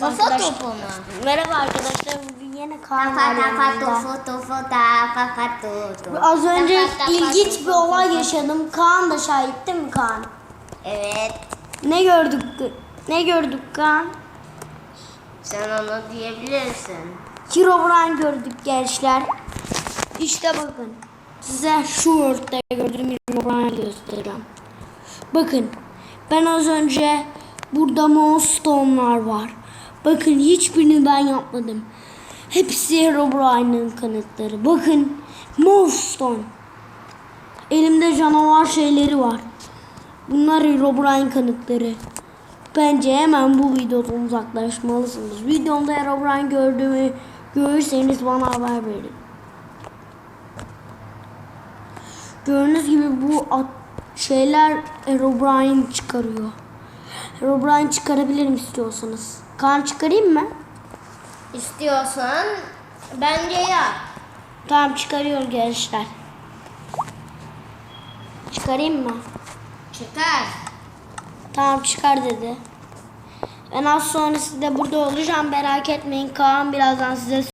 Kafa topu mu? Merhaba arkadaşlar. Bugün yine Kaan var yanımda. Az önce ilginç bir olay yaşadım. Kaan da şahit değil mi Kaan? Evet. Ne gördük? Ne gördük Kaan? Sen onu diyebilirsin. Herobrine gördük gençler. İşte bakın. Size şu Word'de gördüğüm Herobrine göstereceğim. Bakın. Ben az önce burada Moonstone'lar var. Bakın hiçbirini ben yapmadım. Hepsi Herobrine'ın kanıtları. Bakın. Moonstone. Elimde canavar şeyleri var. Bunlar Herobrine kanıtları. Bence hemen bu videodan uzaklaşmalısınız. Videomda Herobrine gördüğümü görürseniz bana haber verin. Gördüğünüz gibi bu şeyler Herobrine çıkarıyor. Herobrine çıkarabilirim istiyorsanız. Kan çıkarayım mı? İstiyorsan bence yap. Tamam çıkarıyor gençler. Çıkarayım mı? Çıkar. Tamam çıkar dedi. Ben az sonra size burada olacağım merak etmeyin. Kaan birazdan size